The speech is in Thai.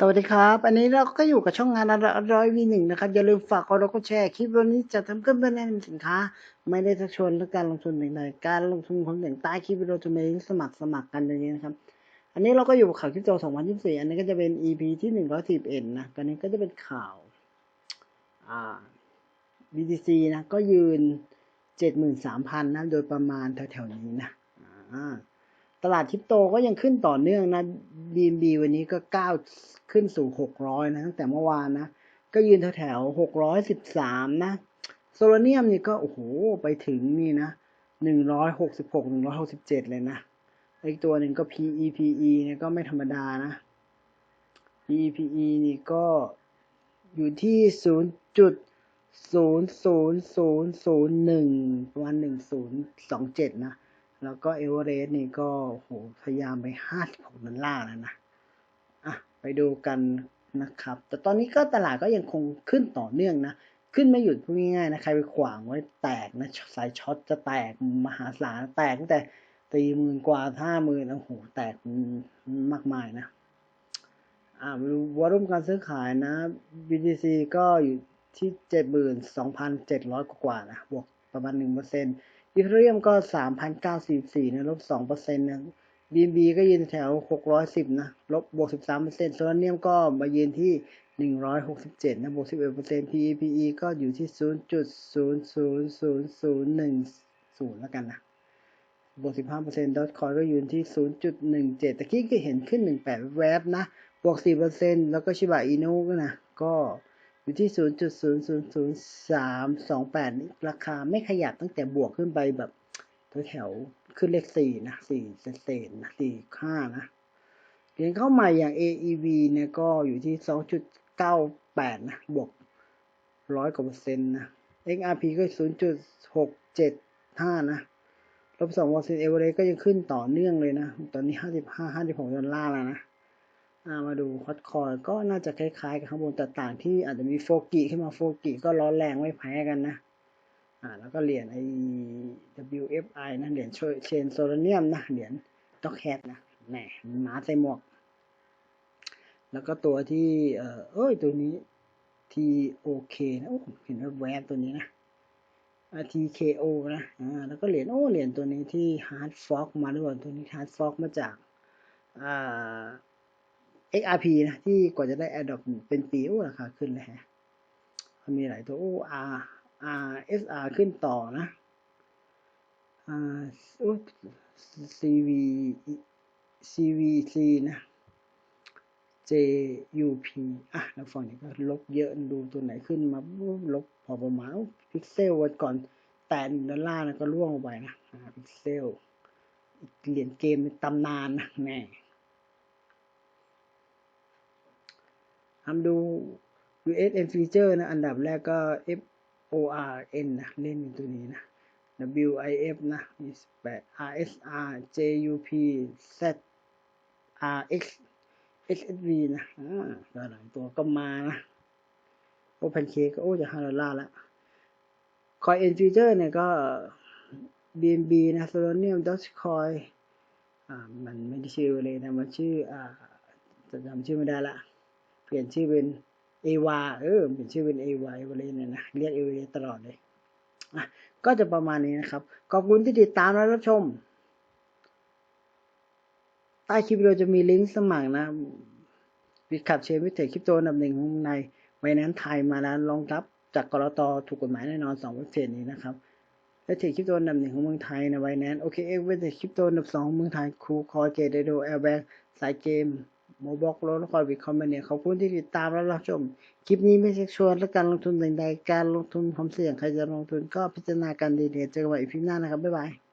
สวัสดีครับ อันนี้เราก็อยู่กับช่องงานร่อยวีหนึ่งนะครับ อย่าลืมฝากกดไลค์กดแชร์คลิปวันนี้จะทำขึ้นเพื่อแนะนำสินค้า ไม่ได้ชักชวนเรื่องการลงทุนใดๆการลงทุนของอย่างใต้คลิปวิดีโอจะมีสมัครสมัครกันอย่างนี้นะครับ อันนี้เราก็อยู่กับข่าวคริปโต2024 อันนี้ก็จะเป็น EP ที่111นะอันนี้ก็จะเป็นข่าวอ่า BTC นะก็ยืน 73,000นะโดยประมาณแถวๆนี้นะอ่า ตลาดคริปโตก็ยังขึ้นต่อเนื่องนะ BNB วันนี้ก็ก้าวขึ้นสู่600นะตั้งแต่เมื่อวานนะ ก็ยืนแถวๆ613นะโซลเนียมนี่ก็โอ้โหไปถึงนี่นะ166 167เลยนะอีกตัวหนึ่งก็ PEPE เนี่ยก็ไม่ธรรมดานะ PEPE นี่ก็อยู่ที่0.00001ประมาณ1027นะ แล้วก็เอเวอเรสต์นี่ก็โหพยายามไป56ดอลลาร์แล้วนะอะไปดูกันนะครับ แต่ตอนนี้ก็ตลาดก็ยังคงขึ้นต่อเนื่องนะ ขึ้นไม่หยุดพูดง่ายๆนะ ใครไปขวางไว้แตกนะ สายช็อตจะแตกมหาศาลแตกตั้งแต่ตีหมื่นกว่าห้าหมื่นโอ้โห แตกมากมายนะ อ่ามาดูวอลุ่มการซื้อขายนะ BTC ก็อยู่ที่เจ็ดหมื่นสองพันเจ็ดร้อยกว่านะ บวกประมาณหนึ่งเปอร์เซ็นต์ อีเทเรียมก็สามพันเก้าสิบสี่นะลบสองเปอร์เซ็นต์นะ BNB ก็ยืนแถวหกร้อยสิบนะลบบวกสิบสามเปอร์เซ็นต์โซลาเนียมก็มายืนที่หนึ่งร้อยหกสิบเจ็ดนะบวกสิบเอ็ดเปอร์เซ็นต์ PEPE ก็อยู่ที่ศูนย์จุดศูนย์ศูนย์ศูนย์ศูนย์หนึ่งศูนย์แล้วกันนะบวกสิบห้าเปอร์เซ็นต์ดอทคอยก็ยู่ที่ศูนย์จุดหนึ่งเจ็ดตะกี้ก็เห็นขึ้นหนึ่งแปดแวบนะบวกสี่เปอร์เซ็นต์แล้วก็ชิบะอินุก็นะก็ อยู่ที่ศูนย์จุดศูนย์ศูนย์ศูนย์สามสองแปดราคาไม่ขยับตั้งแต่บวกขึ้นไปแบบแถวๆขึ้นเลขสี่นะสี่เศษนะสี่ห้านะเหรียญเข้าใหม่อย่าง AEV เนี่ยก็อยู่ที่สองจุดเก้าแปดนะบวกร้อยกว่าเปอร์เซ็นต์นะ XRP ก็ศูนย์จุดหกเจ็ดห้านะลบสองเปอร์เซ็นต์เอเวอเรก็ยังขึ้นต่อเนื่องเลยนะ ตอนนี้ห้าสิบห้าห้าสิบหกดอลลาร์แล้วนะ มาดูฮอตคอยก็น่าจะคล้ายๆกับข้างบนแต่ต่างที่อาจจะมีโฟกิขึ้นมาโฟกิก็ร้อนแรงไม่แพ้กันนะอ่าแล้วก็เหรียญไอ WFI นะเหรียญเชนโซลเนียมนะเหรียญด็อกแฮดนะแหมหมาใส่หมวก แล้วก็ตัวที่เออเอ้ยตัวนี้ TOK นะเห็นว่าแวบตัวนี้นะ TKO นะอ่าแล้วก็เหรียญโอ้เหรียญตัวนี้ที่ Hard Fork มาด้วยตัวนี้ Hard Fork มาจากอ่า XRP นะที่กว่าจะได้ Adopt เป็นปีโอ้ราคาขึ้นเลยฮะมันมีหลายตัวโอ้ R R S R ขึ้นต่อนะอ่าโอ้ CV CVC นะ JUP อะแล้วฝั่งนี้ก็ลบเยอะดูตัวไหนขึ้นมาลบพอประมาณพิกเซลวันก่อนแต่ดอลลาร์นะก็ร่วงลงไปนะพิกเซลเหรียญเกมในตำนานนะแน่ ทำดู USN feature นะ อันดับแรกก็ FORN นะ เล่นตัวนี้นะ WIF นะ8 RSR JUP ZRX SSV นะอ่าหลายตัวก็มานะโอเพนเคก็โอ้จะ5ดอลลาร์แล้วคอยเอ็นฟีเจอร์เนี่ยก็ BNB นะ Solanium Dogecoin อ่ามันไม่ได้ชื่อเลยนะ มันชื่ออ่าจะจำชื่อไม่ได้ละ เปลี่ยนชื่อเป็นเอวาเออเปลี่ยนชื่อเป็นเอวาเอวาเลยเนี่ยนะเรียกเอวาเลยตลอดเลยก็จะประมาณนี้นะครับ ขอบคุณที่ติดตามและรับชม ใต้คลิปวิดีโอจะมีลิงก์สมัครนะวิดขับเชนวิเทคคริปโตนดับหนึ่งของในไวนั้นไทยมาแล้วรองรับจากกรตถูกกฎหมายแน่นอนสองเว็บเพจนี้นะครับและเทคคริปโตนดับหนึ่งของเมืองไทยในไวนั้นโอเคเอ็กเวทคริปโตนดับสองของเมืองไทยครูคอเกตเดโดแอร์แบ็กสายเกม โมบอกโลและคอยวิดคอมเมนต์เนี่ยขอบคุณที่ติดตามและรับชม คลิปนี้ไม่เช่ชวนและการลงทุนใดๆการลงทุนความเสี่ยงใครจะลงทุนก็พิจารณากันดีๆเจอกันใหม่อีพีหน้านะครับบ๊ายบาย